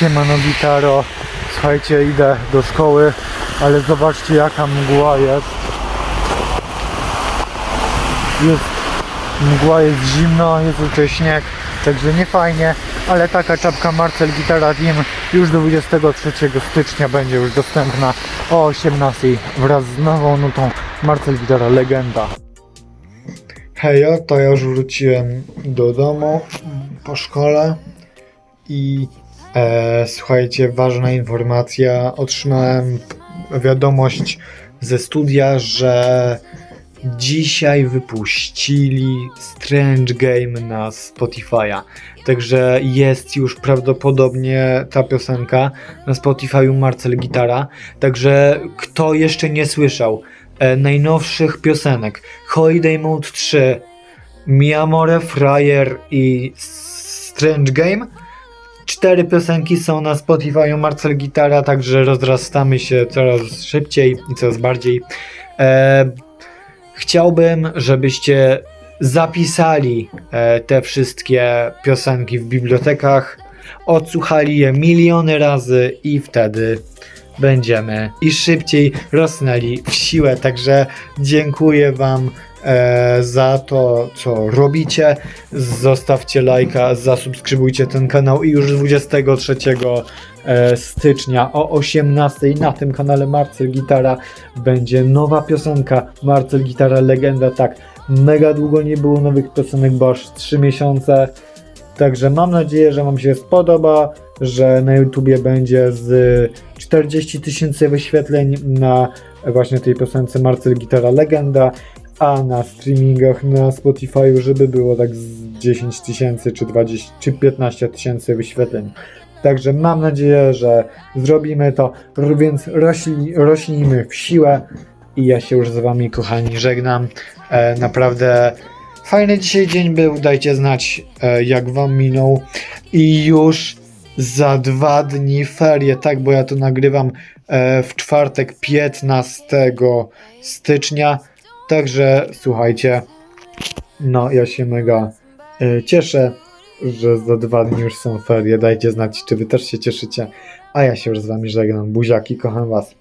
Siemano gitaro, słuchajcie, idę do szkoły, ale zobaczcie jaka mgła jest. Jest mgła, jest zimno, jest tutaj śnieg, także nie fajnie, ale taka czapka Marcel Gitara Team już do 23 stycznia będzie już dostępna o 18 wraz z nową nutą Marcel Gitara Legenda. Hejo, to ja już wróciłem do domu po szkole i e, słuchajcie, ważna informacja. Otrzymałem wiadomość ze studia, że dzisiaj wypuścili Strange Game na Spotify'a. Także jest już prawdopodobnie ta piosenka na Spotify'u Marcel Gitara. Także kto jeszcze nie słyszał e, najnowszych piosenek Holiday Mode 3, Mi Amore, Fryer i Strange Game Cztery piosenki są na Spotify Marcel Gitara, także rozrastamy się coraz szybciej i coraz bardziej. E, chciałbym, żebyście zapisali e, te wszystkie piosenki w bibliotekach, odsłuchali je miliony razy i wtedy będziemy i szybciej rosnęli w siłę. Także dziękuję Wam e, za to, co robicie. Zostawcie lajka, zasubskrybujcie ten kanał i już 23 e, stycznia o 18 na tym kanale Marcel Gitara będzie nowa piosenka Marcel Gitara Legenda. Tak, mega długo nie było nowych piosenek, bo aż 3 miesiące. Także mam nadzieję, że Wam się spodoba, że na YouTubie będzie z 40 tysięcy wyświetleń na właśnie tej piosence Marcel Gitara Legenda, a na streamingach na Spotify, żeby było tak z 10 tysięcy czy 20 czy 15 tysięcy wyświetleń. Także mam nadzieję, że zrobimy to, więc rośli, rośnijmy w siłę i ja się już z Wami kochani żegnam. E, naprawdę fajny dzisiaj dzień był, dajcie znać e, jak Wam minął i już za dwa dni ferie, tak, bo ja to nagrywam e, w czwartek 15 stycznia. Także słuchajcie, no ja się mega e, cieszę, że za dwa dni już są ferie. Dajcie znać, czy wy też się cieszycie. A ja się już z wami żegnam. Buziaki, kocham was.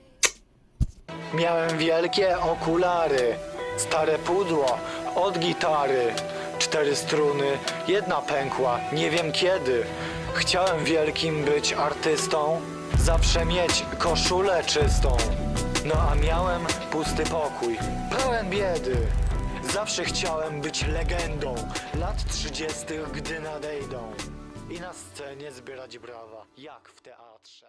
Miałem wielkie okulary, stare pudło od gitary, cztery struny, jedna pękła, nie wiem kiedy. Chciałem wielkim być artystą, zawsze mieć koszulę czystą. No a miałem pusty pokój, pełen biedy. Zawsze chciałem być legendą lat trzydziestych, gdy nadejdą. I na scenie zbierać brawa, jak w teatrze.